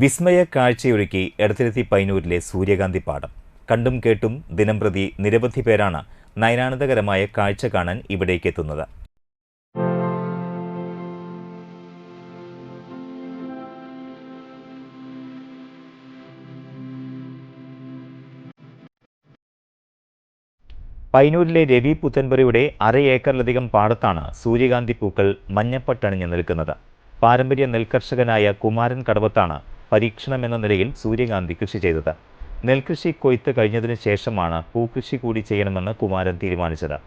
വിസ്മയ കാഴ്ചയൊരുക്കി എടത്തിരുത്തി പൈനൂരിലെ സൂര്യകാന്തി പാടം. കണ്ടും കേട്ടും ദിനംപ്രതി നിരവധി പേരാണ് നയനാനന്ദകരമായ കാഴ്ച കാണാൻ ഇവിടേക്ക് എത്തുന്നത് പൈനൂരിലെ രവി പുത്തൻപുരയുടെ അര ഏക്കറിലധികം പാടത്താണ് സൂര്യകാന്തി പൂക്കൾ മഞ്ഞപ്പട്ടണിഞ്ഞ് നിൽക്കുന്നത്. പാരമ്പര്യ നെൽകർഷകനായ കുമാരൻ കടവത്താണ് പരീക്ഷണം എന്ന നിലയിൽ സൂര്യകാന്തി കൃഷി ചെയ്തത്. നെൽകൃഷി കൊയ്ത്ത് കഴിഞ്ഞതിന് ശേഷമാണ് പൂക്കൃഷി കൂടി ചെയ്യണമെന്ന് കുമാരൻ തീരുമാനിച്ചത്.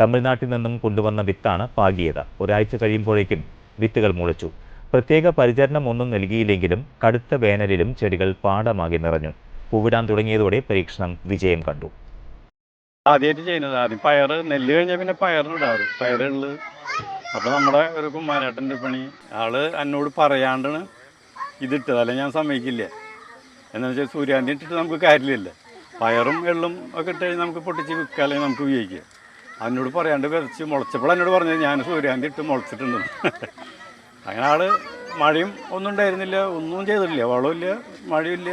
തമിഴ്നാട്ടിൽ നിന്നും കൊണ്ടുവന്ന വിത്താണ് പാകിയത്. ഒരാഴ്ച കഴിയുമ്പോഴേക്കും വിത്തുകൾ മുളച്ചു. പ്രത്യേക പരിചരണം ഒന്നും നൽകിയില്ലെങ്കിലും കടുത്ത വേനലിലും ചെടികൾ പാടമാകി നിറഞ്ഞു. പൂവിടാൻ തുടങ്ങിയതോടെ പരീക്ഷണം വിജയം കണ്ടു. ആദ്യമായിട്ട് ചെയ്യുന്നത് ആദ്യം പയർ നെല്ല് കഴിഞ്ഞാൽ പിന്നെ പയറിടാറ് പയറുള്ളത് അപ്പൊ നമ്മുടെ ഒരു കുമാരേട്ടന്റെ പണി. ആൾ എന്നോട് പറയാണ്ടാണ് ഇതിട്ടത് അല്ലെ ഞാൻ സമ്മതിക്കില്ല. എന്താണെന്ന് വെച്ചാൽ സൂര്യാന്തി ഇട്ടിട്ട് നമുക്ക് കാര്യമില്ല. പയറും എള്ളും ഒക്കെ ഇട്ട് നമുക്ക് പൊട്ടിച്ച് വിൽക്കാലേ നമുക്ക് ഉപയോഗിക്കാം. അതിനോട് പറയാണ്ട് വിതച്ച് മുളച്ചപ്പോൾ എന്നോട് പറഞ്ഞത് ഞാൻ സൂര്യാന്തി ഇട്ട് മുളച്ചിട്ടുണ്ട്. അങ്ങനെ ആൾ മഴയും ഒന്നും ഉണ്ടായിരുന്നില്ല ഒന്നും ചെയ്തിട്ടില്ല. വളമില്ല മഴയില്ല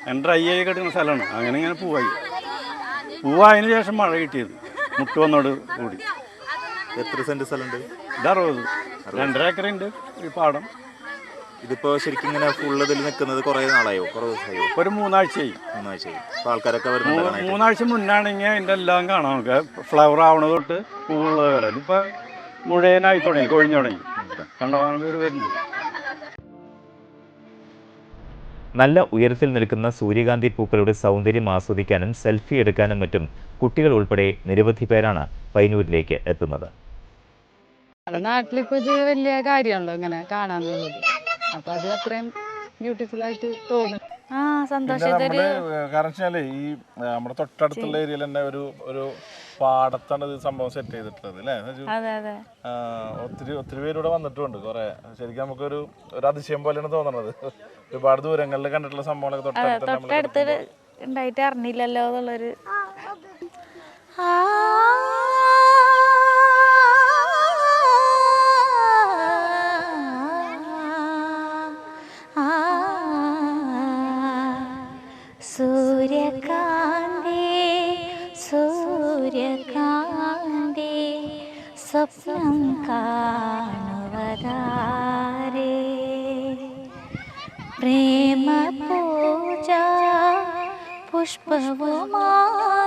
അങ്ങനെ ഡ്രൈ ആയി കിടക്കുന്ന സ്ഥലമാണ്. അങ്ങനെ ഇങ്ങനെ പൂവായി. പൂവായതിന് ശേഷം മഴ കിട്ടിയത്. മുട്ട് വന്നോട് കൂടി. എത്ര സെന്റ് സ്ഥലമുണ്ട്? ഇത് അറുപത്. രണ്ടര ഏക്കറുണ്ട് ഈ പാടം. ഇതിപ്പോ ശരിക്കും ഇങ്ങനെ ഫുള്ള് ഇതിൽ നിൽക്കുന്നത് കുറെ നാളായോ? കുറേ ദിവസമായോ? ഇപ്പൊ ഒരു മൂന്നാഴ്ചയായി. മൂന്നാഴ്ചയായി. അപ്പൊ ആൾക്കാരൊക്കെ വരുന്നത് മൂന്നാഴ്ച മുന്നാണെങ്കിൽ അതിന്റെ എല്ലാം കാണാം. നമുക്ക് ഫ്ലവർ ആവണത് തൊട്ട് പൂവുള്ളത് വരെ. ഇപ്പൊ മുഴുവനായി തുടങ്ങി കൊഴിഞ്ഞു തുടങ്ങി. കണ്ടമാനം പേര് വരുന്നുണ്ട് നല്ല ഉയരത്തിൽ നിൽക്കുന്ന സൂര്യകാന്തി പൂക്കളുടെ സൗന്ദര്യം ആസ്വദിക്കാനും സെൽഫി എടുക്കാനും മറ്റും കുട്ടികൾ ഉൾപ്പെടെ നിരവധി പേരാണ് പൈനൂരിലേക്ക് എത്തുന്നത്. നാട്ടിലിപ്പോ ഇത് വലിയ കാര്യമാണല്ലോ ഇങ്ങനെ കാണാന്നുള്ളത് അപ്പൊ അത് അത്രയും ബ്യൂട്ടിഫുൾ ആയിട്ട് തോന്നും ആ സന്തോഷം. ഇതൊരു കാരണം വെച്ചാൽ ഈ നമ്മുടെ തൊട്ടടുത്തുള്ള ഏരിയയിൽ തന്നെ ഒരു ഒരു പാടത്താണ് ഇത് സംഭവം സെറ്റ് ചെയ്തിട്ടുള്ളത് അല്ലേ? അതെ അതെ ഒത്തിരി ഒത്തിരി പേരൂടെ വന്നിട്ടുണ്ട് കുറെ. ശരിക്കും നമുക്കൊരു ഒരു അതിശയം പോലെയാണ് തോന്നുന്നത് ഒരുപാട് ദൂരങ്ങളിൽ കണ്ടിട്ടുള്ള സംഭവങ്ങളൊക്കെ തൊട്ടടുത്ത് തൊട്ടടുത്ത് ഉണ്ടായിട്ട് അറിഞ്ഞില്ലല്ലോ എന്നുള്ളൊരു. ആ. സൂര്യകാന്തി സൂര്യകാന്തി സ്വപ്നം കാണുവതാരേ പ്രേമ പൂജ പുഷ്പവുമായി നീ തേടുവതാരേ